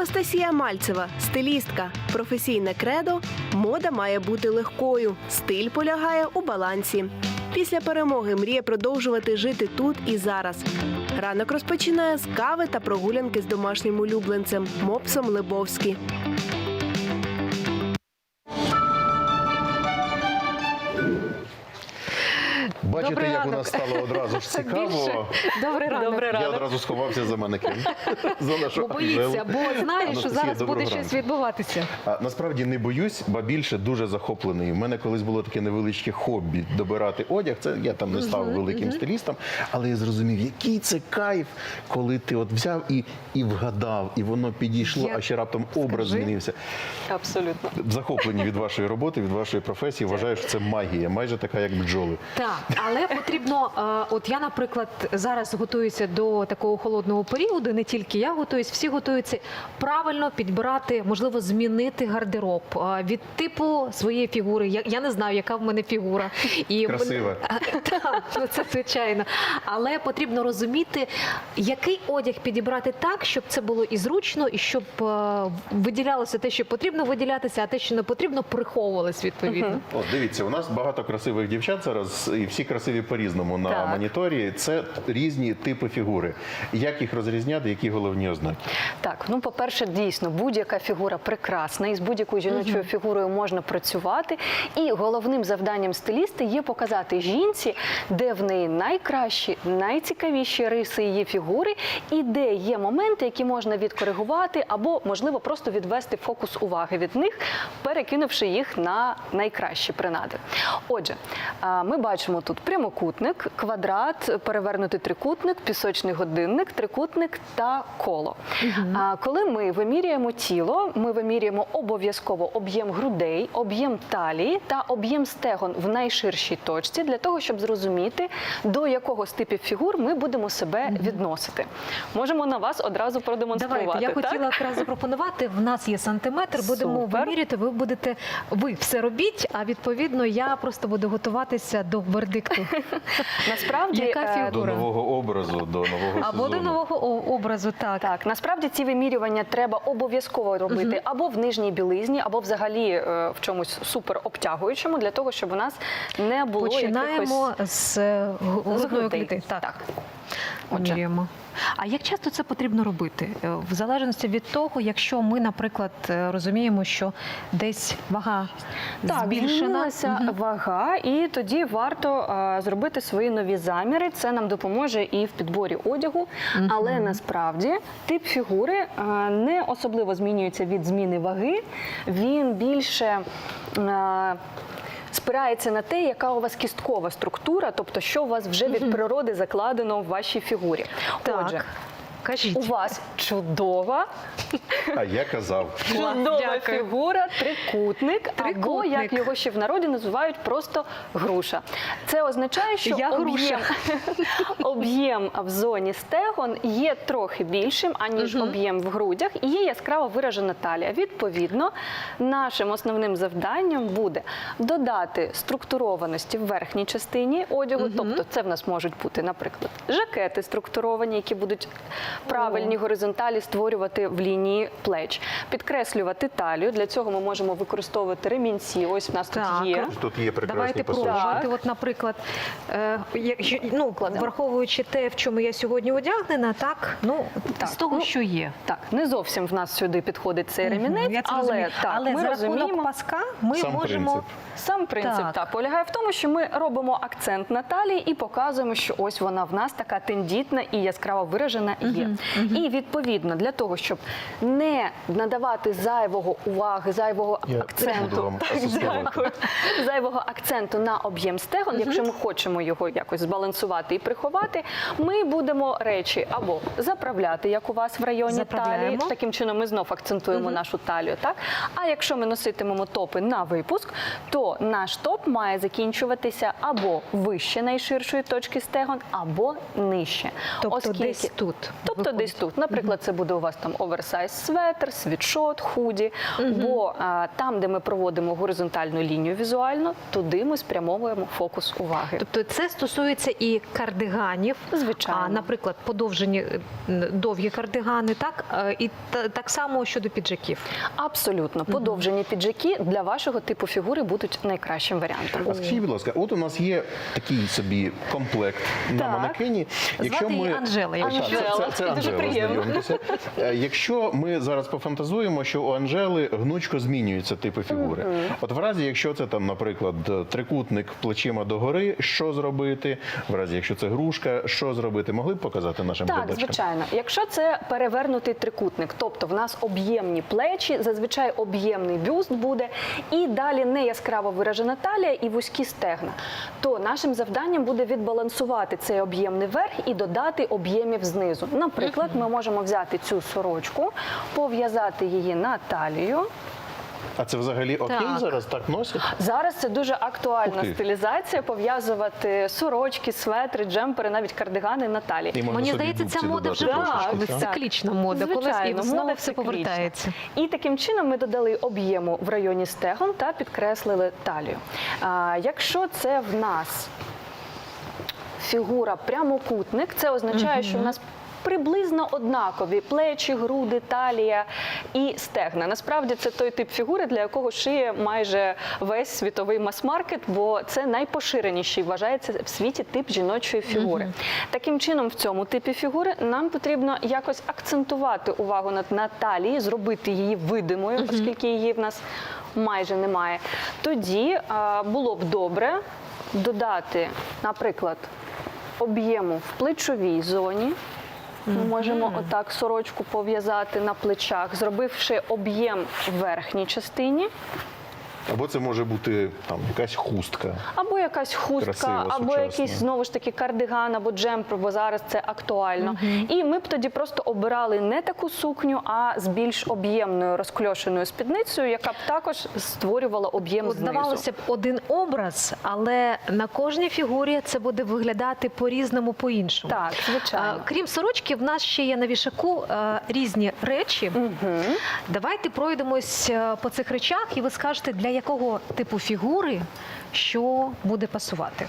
Анастасія Мальцева, стилістка. Професійне кредо мода має бути легкою. Стиль полягає у балансі. Після перемоги мріє продовжувати жити тут і зараз. Ранок розпочинає з кави та прогулянки з домашнім улюбленцем Мопсом Лебовський. Бачите, Добрий як у нас стало одразу ж цікаво. Добрий ранок. Добрий Я одразу сховався за манекен. За нашу Бо боїться, Анжелу. бо знає, що Анастасія, зараз буде доброго щось ранку. відбуватися. А, насправді не боюсь, ба більше дуже захоплений. У мене колись було таке невеличке хобі добирати одяг. Це я там не став великим стилістом, але я зрозумів, який це кайф, коли ти от взяв і, і вгадав, і воно підійшло, Я- а ще раптом образ Скажи. змінився. Абсолютно. Захоплені від вашої роботи, від вашої професії. Вважаю, що це магія, майже така, як бджоли. Так, але потрібно, е, от я, наприклад, зараз готуюся до такого холодного періоду. Не тільки я готуюсь, всі готуються правильно підбирати, можливо, змінити гардероб е, від типу своєї фігури. Я, я не знаю, яка в мене фігура. І Красива. Так, ну це звичайно. Але потрібно розуміти, який одяг підібрати так, щоб це було і зручно, і щоб е, виділялося те, що потрібно виділятися, а те, що не потрібно, приховувалось відповідно. От дивіться, у нас багато красивих дівчат зараз, і всі красиві по-різному на Так. моніторі. Це різні типи фігури. Як їх розрізняти, які головні ознаки? Так, ну по-перше, дійсно, будь-яка фігура прекрасна, і з будь-якою жіночою фігурою можна працювати. І головним завданням стиліста є показати жінці, де в неї найкращі, найцікавіші риси її фігури, і де є моменти, які можна відкоригувати, або можливо просто відвести фокус уваги від них, перекинувши їх на найкращі принади. Отже, ми бачимо тут прямокутник, квадрат, перевернутий трикутник, пісочний годинник, трикутник та коло. А коли ми вимірюємо тіло, ми вимірюємо обов'язково об'єм грудей, об'єм талії та об'єм стегон в найширшій точці для того, щоб зрозуміти, до якого з типів фігур ми будемо себе відносити. Можемо на вас одразу продемонструвати. Давайте, я так? хотіла якраз запропонувати. В нас є сантиметр, будемо Супер. вимірювати. Ви будете ви все робіть, а відповідно я просто буду готуватися до вердикту. Насправді Яка е, фігура? До нового образу, до нового Або до нового образу, так. Так, насправді ці вимірювання треба обов'язково робити або в нижній білизні, або взагалі е, в чомусь супер обтягуючому, для того, щоб у нас не було Починаємо якихось... з з грудної клітини. Так. Так. Отже. Міряємо. А як часто це потрібно робити? Е, В залежності від того, якщо ми, наприклад, е, розуміємо, що десь вага Так, збільшена. Мгм. вага, і тоді варто е, зробити свої нові заміри. Це нам допоможе і в підборі одягу. Але насправді тип фігури е, не особливо змінюється від зміни ваги. Він більше. е, Спирається на те, яка у вас кісткова структура, тобто що у вас вже від природи закладено в вашій фігурі. Так. Отже, Кажіть. у вас чудова А я казав. Чудова Дякую. фігура, трикутник, або як його ще в народі називають просто груша. Це означає, що Я груша. об'єм, об'єм в зоні стегон є трохи більшим, аніж об'єм в грудях, і є яскраво виражена талія. Відповідно, нашим основним завданням буде додати структурованості в верхній частині одягу, тобто це в нас можуть бути, наприклад, жакети структуровані, які будуть правильні горизонталі створювати в лінії плеч, підкреслювати талію. Для цього ми можемо використовувати ремінці. Ось в нас Так. тут є. Тут є прекрасні Давайте пробувати. От, наприклад, е, якщо ну Кладемо. враховуючи те, в чому я сьогодні одягнена, так ну Так, з того, ну, що є. Так, не зовсім в нас сюди підходить цей ремінець, Я це але так, але ми за розуміємо. рахунок паска ми Сам можемо принцип. Сам принцип Так. так. полягає в тому, що ми робимо акцент на талії і показуємо, що ось вона в нас така тендітна і яскраво виражена є. І відповідно для того, щоб не надавати зайвого уваги, зайвого Я буду акценту, вам Так, асистувати. дякую. зайвого акценту на об'єм стегон, якщо ми хочемо його якось збалансувати і приховати, ми будемо речі або заправляти, як у вас в районі Заправляємо. талії. Таким чином ми знов акцентуємо нашу талію. Так? А якщо ми носитимемо топи на випуск, то наш топ має закінчуватися або вище найширшої точки стегон, або нижче. тобто десь тут. Тобто виходить. десь тут, наприклад, це буде у вас там оверсайз светр, світшот, худі. Бо а, там, де ми проводимо горизонтальну лінію візуально, туди ми спрямовуємо фокус уваги. Тобто це стосується і кардиганів, Звичайно. а, наприклад, подовжені е, довгі кардигани, так Е, і так само щодо піджаків. Абсолютно подовжені піджаки для вашого типу фігури будуть найкращим варіантом. А скажіть, будь ласка, от у нас є такий собі комплект на манекені. Звати її Анжела, я Так, це, це, це Дуже Анжела, приємно. знайомтеся. Е, Якщо ми зараз пофантазуємо, що у Анжели гнучко змінюються типи фігури. От в разі, якщо це там, наприклад, трикутник плечима догори, що зробити? В разі, якщо це грушка, що зробити? Могли б показати нашим Так, глядачкам? звичайно. Якщо це перевернутий трикутник, тобто в нас об'ємні плечі, зазвичай об'ємний бюст буде, і далі не яскраво виражена талія і вузькі стегна, то нашим завданням буде відбалансувати цей об'ємний верх і додати об'ємів знизу. Наприклад, ми можемо взяти цю сорочку, пов'язати її на талію. А це взагалі окей Так. зараз так носять? Зараз це дуже актуальна Ух ти. стилізація пов'язувати сорочки, светри, джемпери, навіть кардигани на талії. І можна Мені собі здається, ця дубці мода додати вже трошечки, так? циклічна мода, колись і знову мода все циклічна. повертається. І таким чином ми додали об'єму в районі стегон та підкреслили талію. А, якщо це в нас фігура прямокутник, це означає, що в нас Приблизно однакові плечі, груди, талія і стегна. Насправді це той тип фігури, для якого шиє майже весь світовий мас-маркет, бо це найпоширеніший вважається в світі тип жіночої фігури. Таким чином, в цьому типі фігури нам потрібно якось акцентувати увагу на, на талії, зробити її видимою, оскільки її в нас майже немає. Тоді а, було б добре додати, наприклад, об'єму в плечовій зоні. Ми можемо отак сорочку пов'язати на плечах, зробивши об'єм в верхній частині, Або це може бути там якась хустка. або якась хустка, Красиво, або якийсь знову ж таки кардиган або джемпер, бо зараз це актуально. І ми б тоді просто обирали не таку сукню, а з більш об'ємною розкльошеною спідницею, яка б також створювала об'єм От знизу. здавалося б один образ, але на кожній фігурі це буде виглядати по-різному, по-іншому. Так, звичайно. А, Крім сорочки, в нас ще є на вішаку е, різні речі. Давайте пройдемось е, по цих речах, і ви скажете, для якого типу фігури що буде пасувати.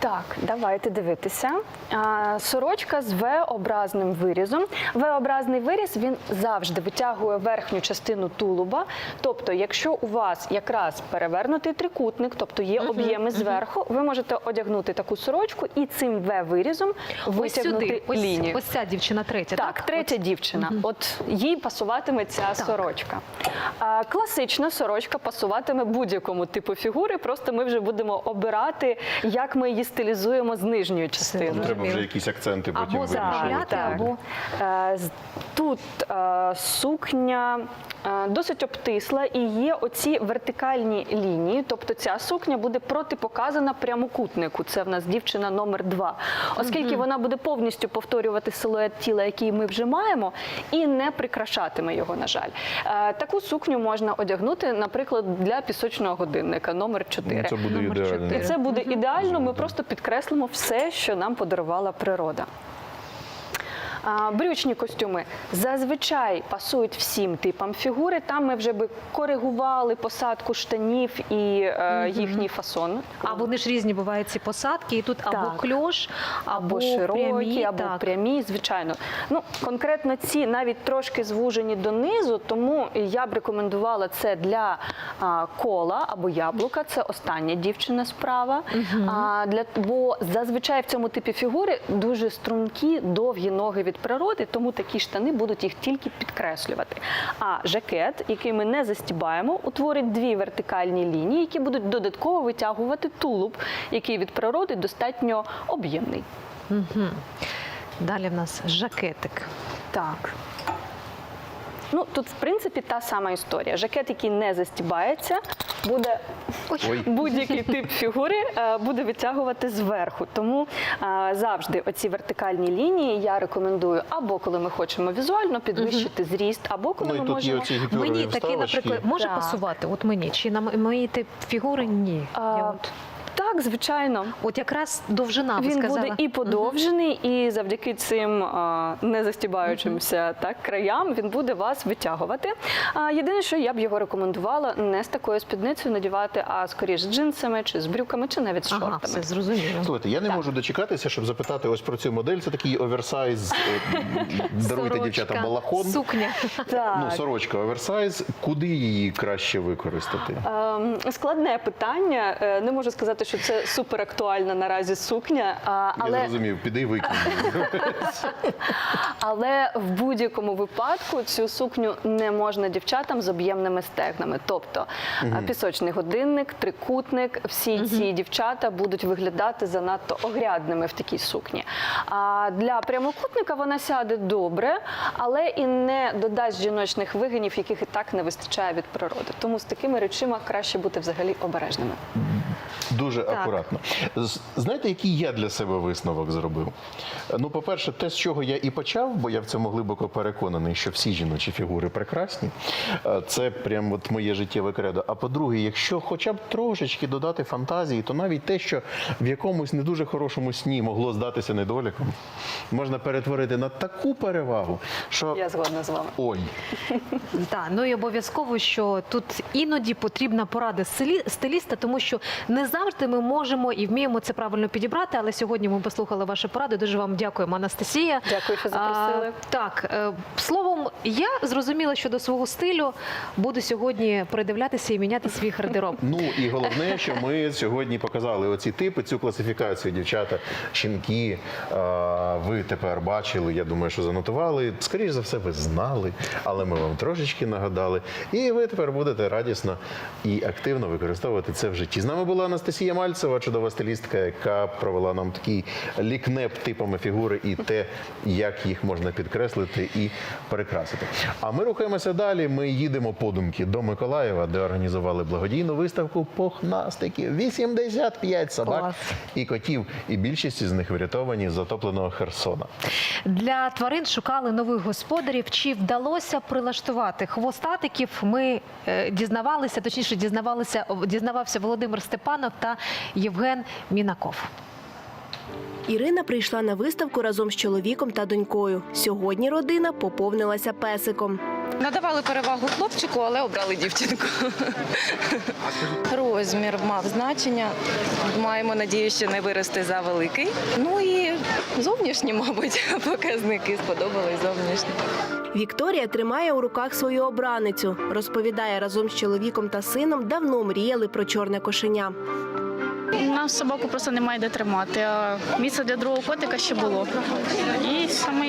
Так, давайте дивитися. А, Сорочка з V-образним вирізом. V-образний виріз він завжди витягує верхню частину тулуба. Тобто, якщо у вас якраз перевернутий трикутник, тобто є об'єми зверху, ви можете одягнути таку сорочку і цим V-вирізом Ось витягнути сюди, ось, лінію. ось ця дівчина третя. Так, Так, третя дівчина. От їй пасуватиме ця сорочка. А, класична сорочка пасуватиме будь-якому типу фігури. Просто ми вже будемо обирати, як ми її стилізуємо з нижньою частиною. Треба вже якісь акценти потім Або вирішувати. або Е, Тут е, сукня досить обтисла і є оці вертикальні лінії. Тобто ця сукня буде протипоказана прямокутнику. Це в нас дівчина номер два. Оскільки вона буде повністю повторювати силует тіла, який ми вже маємо, і не прикрашатиме його, на жаль. Е, Таку сукню можна одягнути, наприклад, для пісочного годинника номер 4. Ну, це буде Номер ідеально. чотири. І це буде ідеально. Ми просто підкреслимо все, що нам подарувала природа. Брючні костюми зазвичай пасують всім типам фігури. Там ми вже би коригували посадку штанів і е, їхній фасон. а вони ж різні бувають ці посадки, і тут або Так. кльош, або, або широкі, прямі, або так. прямі, звичайно. Ну конкретно ці навіть трошки звужені донизу, тому я б рекомендувала це для а, кола або яблука. Це остання дівчина справа. А, для бо зазвичай в цьому типі фігури дуже стрункі, довгі ноги від природи, тому такі штани будуть їх тільки підкреслювати. А жакет, який ми не застібаємо, утворить дві вертикальні лінії, які будуть додатково витягувати тулуб, який від природи достатньо об'ємний. Далі в нас жакетик. Так. Ну, тут, в принципі, та сама історія. Жакет, який не застібається, буде будь-який тип фігури е, буде витягувати зверху. Тому е, завжди оці вертикальні лінії я рекомендую або коли ми хочемо візуально підвищити зріст, або коли Ну ми можемо. Мені такий, вставочки. наприклад, може Так. пасувати. От мені чи на мої тип фігури ні. А, Я от Так, звичайно. От якраз довжина ви Він сказала. буде і подовжений, і завдяки цим а, не застібаючимся так краям він буде вас витягувати. А, єдине, що я б його рекомендувала не з такою спідницею надівати, а скоріш з джинсами, чи з брюками, чи навіть з Ага, шортами. все зрозуміло. Слухайте, я не Так. можу дочекатися, щоб запитати ось про цю модель. Це такий оверсайз, е, даруйте дівчатам балахон. Сукня. Так. Ну, сорочка оверсайз. Куди її краще використати? Ем, Складне питання. Е, Не можу сказати, що це супер актуальна наразі сукня, а, Я зрозумів, піди викинь. Але в будь-якому випадку цю сукню не можна дівчатам з об'ємними стегнами. Тобто а, пісочний годинник, трикутник, всі ці дівчата будуть виглядати занадто огрядними в такій сукні. А для прямокутника вона сяде добре, але і не додасть жіночних вигинів, яких і так не вистачає від природи. Тому з такими речима краще бути взагалі обережними. Дуже акуратно. Знаєте, який я для себе висновок зробив? Ну, по-перше, те, з чого я і почав, бо я в цьому глибоко переконаний, що всі жіночі фігури прекрасні. Е, Це прям от моє життєве кредо. А по-друге, якщо хоча б трошечки додати фантазії, то навіть те, що в якомусь не дуже хорошому сні могло здатися недоліком, можна перетворити на таку перевагу, що Я згодна з вами. ой. Так, ну і обов'язково, що тут іноді потрібна порада стилі- стиліста, тому що не завжди ми можемо і вміємо це правильно підібрати. Але сьогодні ми послухали ваші поради. Дуже вам дякуємо, Анастасія. Дякую, що запросили. А, так, е, словом, я зрозуміла, що до свого стилю буду сьогодні передивлятися і міняти свій гардероб. Ну і головне, що ми сьогодні показали оці типи, цю класифікацію. Дівчата, жінки. Ви тепер бачили. Я думаю, що занотували. Скоріше за все, ви знали, але ми вам трошечки нагадали. І ви тепер будете радісно і активно використовувати це в житті. З нами була Анастасія Мальцева, чудова стилістка, яка провела нам такий лікнеп типами фігури і те, як їх можна підкреслити і перекрасити. А ми рухаємося далі. Ми їдемо подумки до Миколаєва, де організували благодійну виставку пухнастиків. 85 собак Клас. і котів. І більшість з них врятовані з затопленого Херсона. Для тварин шукали нових господарів. Чи вдалося прилаштувати хвостатиків? Ми е, дізнавалися, точніше, дізнавалися, дізнавався Володимир Степанов та Євген Мінаков. Ірина прийшла на виставку разом з чоловіком та донькою. Сьогодні родина поповнилася песиком. Надавали перевагу хлопчику, але обрали дівчинку. Розмір мав значення. Маємо надію, що не виросте за великий. Ну і зовнішні, мабуть, показники сподобались зовнішні. Вікторія тримає у руках свою обраницю. Розповідає, разом з чоловіком та сином давно мріяли про чорне кошеня. Нам собаку просто немає де тримати, а місце для другого котика ще було. І саме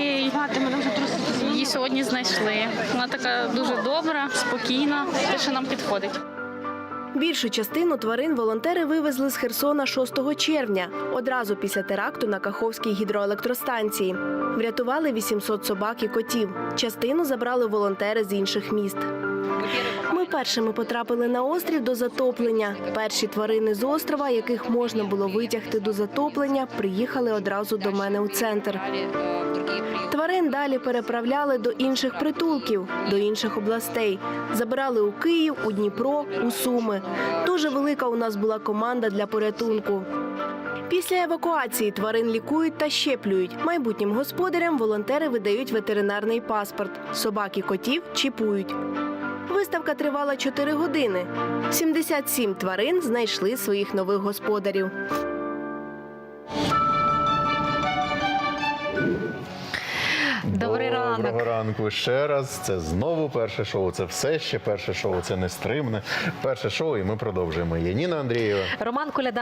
її сьогодні знайшли. Вона така дуже добра, спокійна, те, що нам підходить. Більшу частину тварин волонтери вивезли з Херсона 6 червня, одразу після теракту на Каховській гідроелектростанції. Врятували 800 собак і котів. Частину забрали волонтери з інших міст. Ми першими потрапили на острів до затоплення. Перші тварини з острова, яких можна було витягти до затоплення, приїхали одразу до мене у центр. Тварин далі переправляли до інших притулків, до інших областей. Забирали у Київ, у Дніпро, у Суми. Дуже велика у нас була команда для порятунку. Після евакуації тварин лікують та щеплюють. Майбутнім господарям волонтери видають ветеринарний паспорт. Собак і котів чіпують. Виставка тривала 4 години. 77 тварин знайшли своїх нових господарів. Доброго ранку ще раз. Це знову перше шоу. Це все ще перше шоу. Це нестримне. Перше шоу, і ми продовжуємо. Є Ніна Андрієва. Роман Коляда.